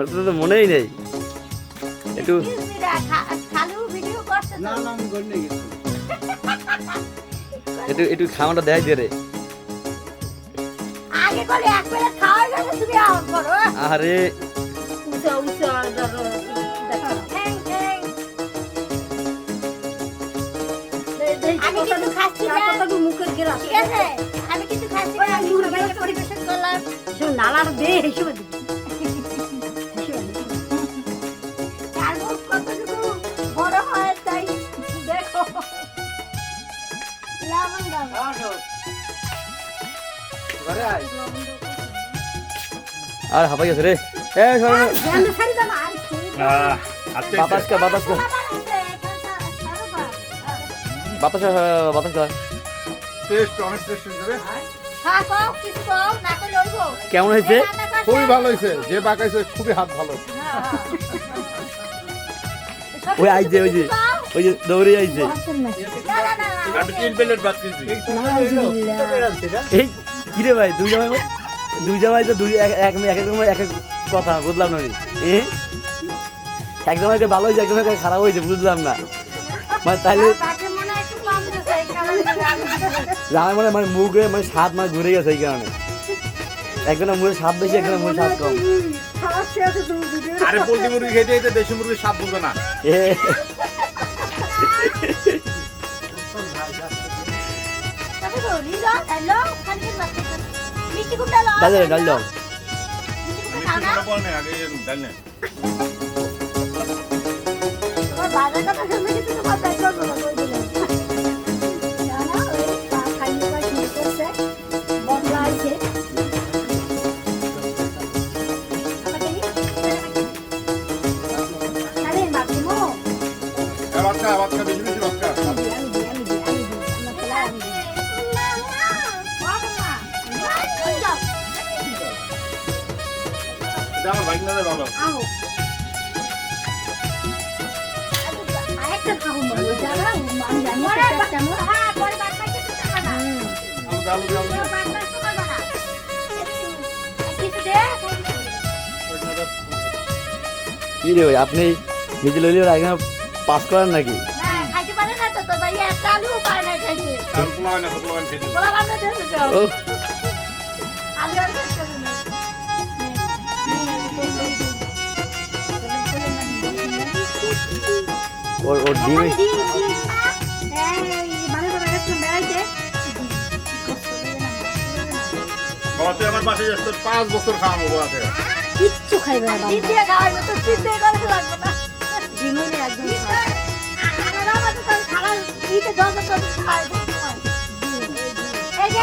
ওটা তো মনেই নেই। একটু একটু একটু খাওয়াটা দেয় দিয়ে রে। আরে আমি কিন্তু খাচ্ছি না। কতটুকু মুখের গেরা ঠিক আছে আমি কিন্তু খাচ্ছি না। পরিবেশন করলাম। শোন নালার দে হিসেবে দিবি আর হাঁপাই গেছে রে। এ বাতাস বাতাস বাতাস বাতাস টেস্ট অনেক টেস্ট হ্যাঁ কেমন হয়েছে? খুবই ভালো হয়েছে। যে বাঁকাইছে খুবই হাত ভালো। ওই আইছে ওই যে। ওই যে দৌড়ে আইছে। এই কি রে ভাই দুই জামাই দুই জামাই তো দুই এক এক এক এক এক এক কথা বুঝলাম না এ? এক জামাইকে ভালো হয়েছে এক জামাইকে খারাপ হয়েছে বুঝলাম না। মানে তাহলে জামাই মানে মানে মুখে মানে স্বাদ মানে ঘুরে গেছে এই কারণে। একজনের মুখে স্বাদ বেশি একজনের মুখে স্বাদ কম। আরে পোলট্রি মুরগি খেতে খেতে দেশি মুরগির স্বাদ বুঝবে না। ডাল ডাল দাও মিষ্টি কুমড়া খাও না পরে আগে ডাল আমার বাইক না ভালো আরেকটা খাব আমি জানি আমি কি রে ভাই আপনি নিজে লইলে এখানে পাস করেন নাকি? হয় না ওর ওর ডিমে বাবা তুই আমার পাশে যাস তোর পাঁচ বছর খাওয়াবো বাবাকে কিচ্ছু খাইবে না বাবা। জীবনে একদম খাবে না। এই যে